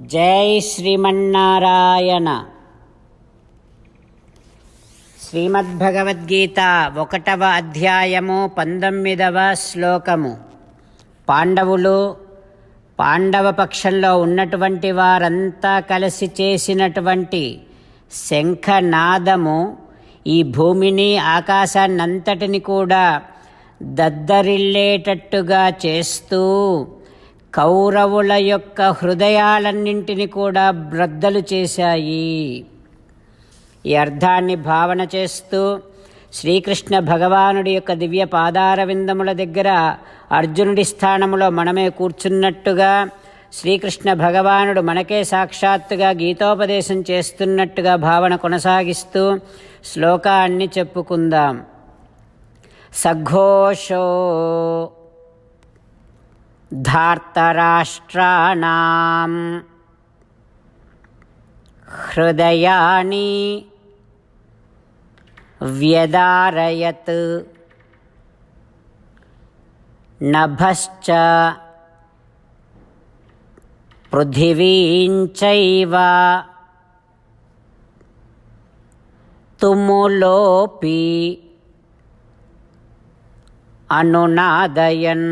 జై శ్రీమన్నారాయణ. శ్రీమద్భగవద్గీత ఒకటవ అధ్యాయము పంతొమ్మిదవ శ్లోకము. పాండవులు పాండవ పక్షంలో ఉన్నటువంటి వారంతా కలిసి చేసినటువంటి శంఖనాదము ఈ భూమిని ఆకాశాన్నంతటిని కూడా దద్దరిల్లేటట్టుగా చేస్తూ కౌరవుల యొక్క హృదయాలన్నింటిని కూడా బ్రద్దలు చేశాయి. ఈ అర్థాన్ని భావన చేస్తూ శ్రీకృష్ణ భగవానుడి యొక్క దివ్య పాదారవిందముల దగ్గర అర్జునుడి స్థానములో మనమే కూర్చున్నట్టుగా శ్రీకృష్ణ భగవానుడు మనకే సాక్షాత్తుగా గీతోపదేశం చేస్తున్నట్టుగా భావన కొనసాగిస్తూ శ్లోకాన్ని చెప్పుకుందాం. సఘోషో धार्तराष्ट्राणां हृदयानि व्यदारयत् नभश्च पृथिवीञ्चैव तुमुलोऽपि अनुनादयन्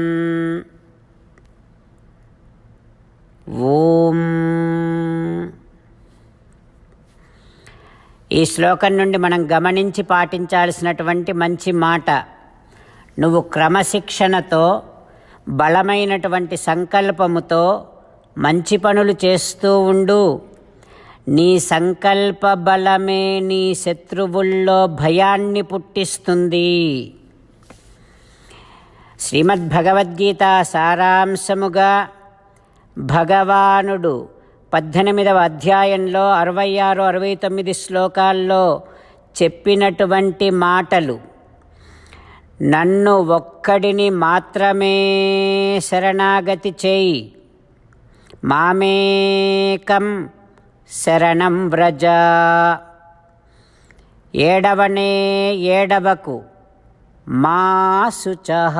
ఓం. ఈ శ్లోకం నుండి మనం గమనించి పాటించాల్సినటువంటి మంచి మాట నువ్వు క్రమశిక్షణతో బలమైనటువంటి సంకల్పముతో మంచి పనులు చేస్తూ ఉండు. నీ సంకల్ప బలమే నీ శత్రువుల్లో భయాన్ని పుట్టిస్తుంది. శ్రీమద్భగవద్గీత సారాంశముగా భగవానుడు. పద్దెనిమిదవ అధ్యాయంలో అరవై ఆరు అరవై తొమ్మిది శ్లోకాల్లో చెప్పినటువంటి మాటలు. నన్ను ఒక్కడిని మాత్రమే శరణాగతి చేయి. మామేకం శరణం వ్రజ. ఏడవనే ఏడవకు. మా శుచః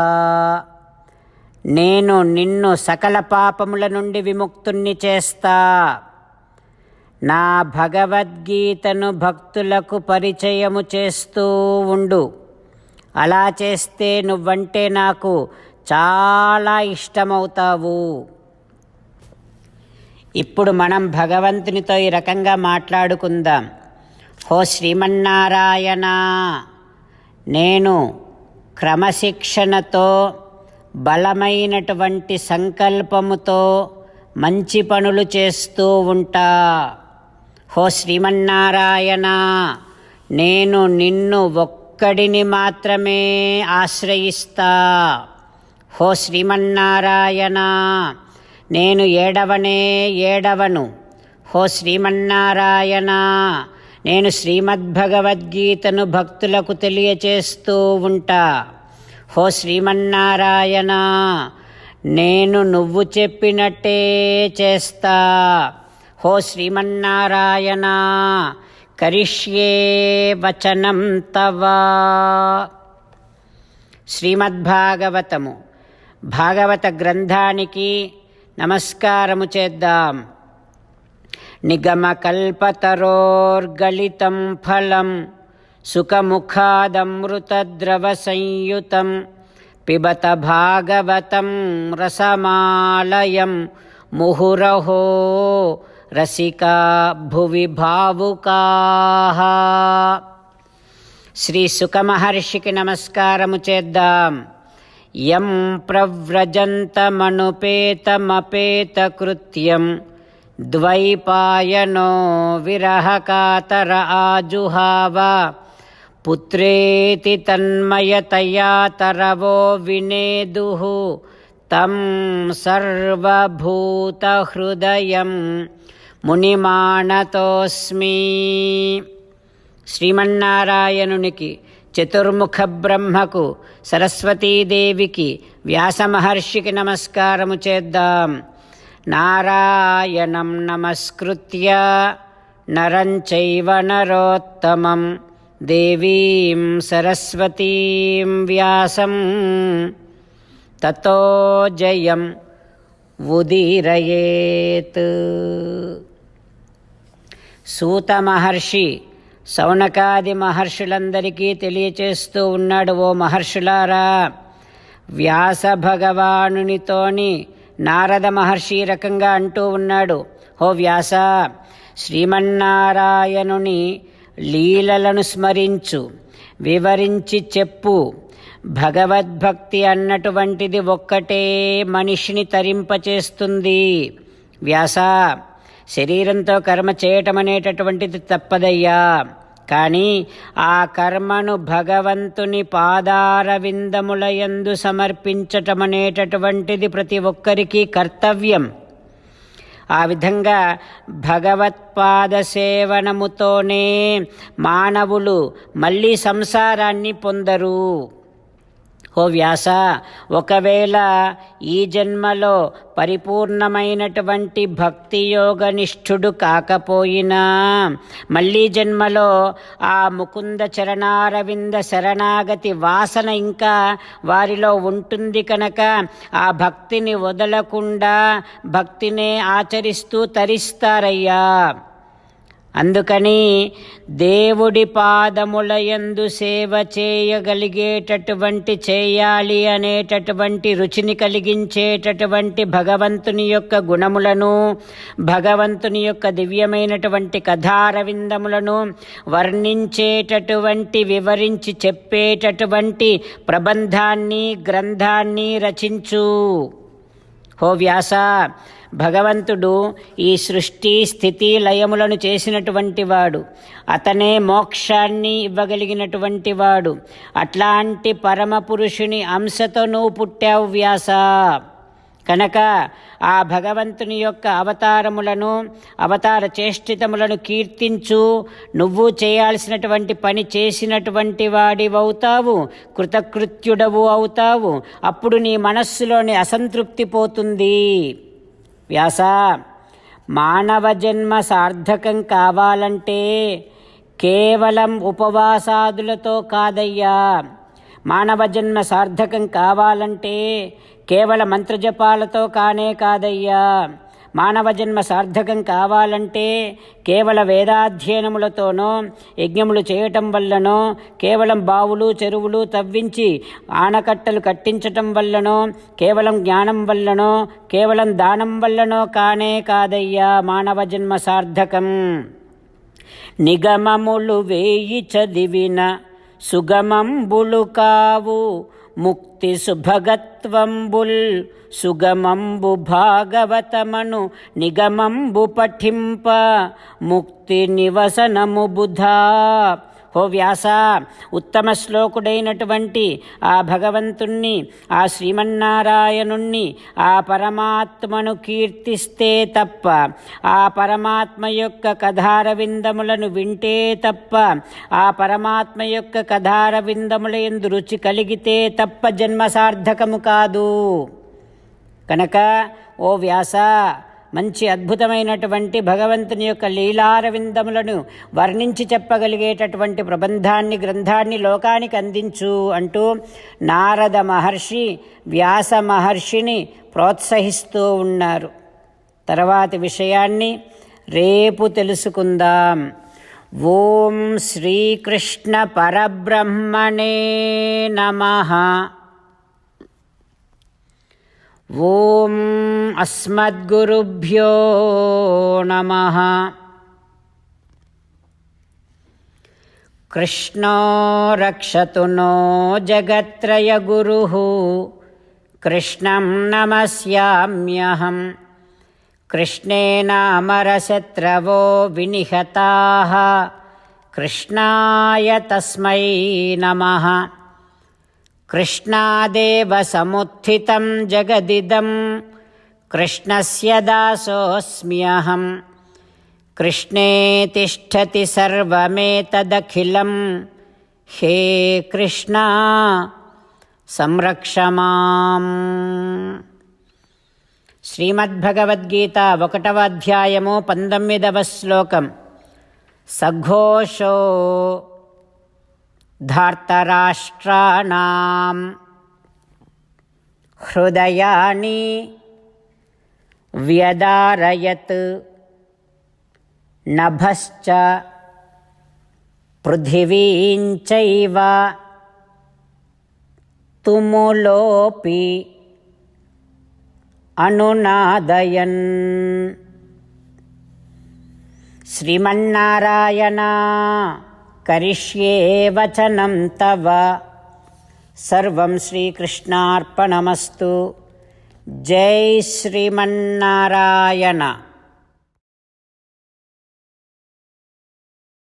నేను నిన్ను సకల పాపముల నుండి విముక్తుణ్ణి చేస్తా. నా భగవద్గీతను భక్తులకు పరిచయము చేస్తూ ఉండు. అలా చేస్తే నువ్వంటే నాకు చాలా ఇష్టమవుతావు. ఇప్పుడు మనం భగవంతునితో ఈ రకంగా మాట్లాడుకుందాం. హో శ్రీమన్నారాయణ నేను క్రమశిక్షణతో బలమైనటువంటి సంకల్పముతో మంచి పనులు చేస్తూ ఉంటా. హో శ్రీమన్నారాయణ నేను నిన్ను ఒక్కడిని మాత్రమే ఆశ్రయిస్తా. హో శ్రీమన్నారాయణ నేను ఏడవనే ఏడవను. హో శ్రీమన్నారాయణ నేను శ్రీమద్భగవద్గీతను భక్తులకు తెలియచేస్తూ ఉంటా. హో శ్రీమన్నారాయణ నేను నువ్వు చెప్పినట్టే చేస్తా. హో శ్రీమన్నారాయణ కరిష్యే వచనం తవ. శ్రీమద్భాగవతము. భాగవత గ్రంథానికి నమస్కారము చేద్దాం. నిగమకల్పతరోర్గలితం ఫలం. సుఖముఖాదమృతద్రవసంయుతం పిబత భాగవతం రసమాలయం ముహురహో రసికా భువి భావుకా. శ్రీ సుఖమహర్షికి నమస్కారము చేద్దాం. యం ప్రవ్రజంతమనుపేతమపేతకృత్యం ద్వైపాయనో విరహకాతర ఆజుహావ పుత్రేతి తన్మయతయా తరవో వినేదుః. తం సర్వభూతహృదయం మునిమాణతోస్మి శ్రీమన్నారాయణునికి చతుర్ముఖ బ్రహ్మకు సరస్వతీదేవికి వ్యాసమహర్షికి నమస్కారము చేద్దాం. నారాయణం నమస్కృత్య. నరం చైవ నరోత్తమం. దేవీం సరస్వతీం వ్యాసం. తతో జయం ఉదీరయేత్. సూత మహర్షి సౌనకాది మహర్షులందరికీ తెలియచేస్తూ ఉన్నాడు ఓ మహర్షులారా. వ్యాస భగవానునితోని నారద మహర్షి రకంగా అంటూ ఉన్నాడు ఓ వ్యాస శ్రీమన్నారాయణుని లీలలను స్మరించు వివరించి చెప్పు. భగవద్భక్తి అన్నటువంటిది ఒక్కటే మనిషిని తరింపచేస్తుంది. వ్యాస శరీరంతో కర్మ చేయటం అనేటటువంటిది తప్పదయ్యా. కానీ ఆ కర్మను భగవంతుని పాదార విందములయందు సమర్పించటం అనేటటువంటిది ప్రతి ఒక్కరికి కర్తవ్యం. ఆ విధంగా భగవత్పాద సేవనముతోనే మానవులు మళ్ళీ సంసారాన్ని పొందరు. ఓ వ్యాస ఒకవేళ ఈ జన్మలో పరిపూర్ణమైనటువంటి భక్తి యోగనిష్ఠుడు కాకపోయినా మళ్ళీ జన్మలో ఆ ముకుంద చరణారవింద శరణాగతి వాసన ఇంకా వారిలో ఉంటుంది కనుక ఆ భక్తిని వదలకుండా భక్తినే ఆచరిస్తూ తరిస్తారయ్యా. అందుకని దేవుడి పాదములయందు సేవ చేయగలిగేటటువంటి చేయాలి అనేటటువంటి రుచిని కలిగించేటటువంటి భగవంతుని యొక్క గుణములను భగవంతుని యొక్క దివ్యమైనటువంటి కథారవిందములను వర్ణించేటటువంటి వివరించి చెప్పేటటువంటి ప్రబంధాన్ని గ్రంథాన్ని రచించు. హో వ్యాస భగవంతుడు ఈ సృష్టి స్థితి లయములను చేసినటువంటి వాడు. అతనే మోక్షాన్ని ఇవ్వగలిగినటువంటి వాడు. అట్లాంటి పరమ పురుషుని అంశతో నువ్వు పుట్టావు వ్యాస. కనుక ఆ భగవంతుని యొక్క అవతారములను అవతార చేష్టితములను కీర్తించు. నువ్వు చేయాల్సినటువంటి పని చేసినటువంటి వాడివవుతావు కృతకృత్యుడవు అవుతావు. అప్పుడు నీ మనస్సులోని అసంతృప్తి పోతుంది. వ్యాస మానవ జన్మ సార్థకం కావాలంటే కేవలం ఉపవాసాదులతో కాదయ్యా. మానవ జన్మ సార్థకం కావాలంటే కేవల మంత్రజపాలతో కానే కాదయ్యా. మానవ జన్మ సార్థకం కావాలంటే కేవల వేదాధ్యయనములతోనో యజ్ఞములు చేయటం వల్లనో కేవలం బావులు చెరువులు తవ్వించి ఆనకట్టలు కట్టించటం వల్లనో కేవలం జ్ఞానం వల్లనో కేవలం దానం వల్లనో కానే కాదయ్యా మానవ జన్మ సార్థకం. నిగమములు వేయి చదివిన సుగమంబులు కావు. ముక్తి సుభగత్వంబుల్ సుగమంబు భాగవతమను నిగమంబు పఠింప ముక్తి నివసనము బుధా. ఓ వ్యాస ఉత్తమ శ్లోకుడైనటువంటి ఆ భగవంతుణ్ణి ఆ శ్రీమన్నారాయణుణ్ణి ఆ పరమాత్మను కీర్తిస్తే తప్ప ఆ పరమాత్మ యొక్క కథారవిందములను వింటే తప్ప ఆ పరమాత్మ యొక్క కథారవిందముల ఎందు రుచి కలిగితే తప్ప జన్మ సార్థకము కాదు. కనుక ఓ వ్యాస మంచి అద్భుతమైనటువంటి భగవంతుని యొక్క లీలారవిందములను వర్ణించి చెప్పగలిగేటటువంటి ప్రబంధాన్ని గ్రంథాన్ని లోకానికి అందించు అంటూ నారద మహర్షి వ్యాస మహర్షిని ప్రోత్సహిస్తూ ఉన్నారు. తర్వాతి విషయాన్ని రేపు తెలుసుకుందాం. ఓం శ్రీకృష్ణ పరబ్రహ్మణే నమః. ఓం अस्मद्गुरुभ्यो नमः। कृष्णो रक्षतु नो जगत्त्रयगुरुः कृष्णं नमस्याम्यहम्। कृष्णेनामरशत्रवो विनिहताः। कृष्णाय तस्मै नमः। कृष्णादेव समुत्थितं जगदिदम्। कृष्णस्य दासोऽस्म्यहं कृष्णे तिष्ठति सर्वमेतदखिलं हे कृष्णा संरक्ष माम्। श्रीमद्भगवद्गीता वकटवाध्यायमो पन्दोमिदवश्लोकं सघोषो धार्तराष्ट्राणां हृदयानि व्यदारयत् नभश्च पृथिवीञ्चैव तुमुलोऽपि अनुनादयन् श्रीमन्नारायण करिष्ये वचनं तव सर्वं श्रीकृष्णार्पणमस्तु जय श्रीमन्नारायण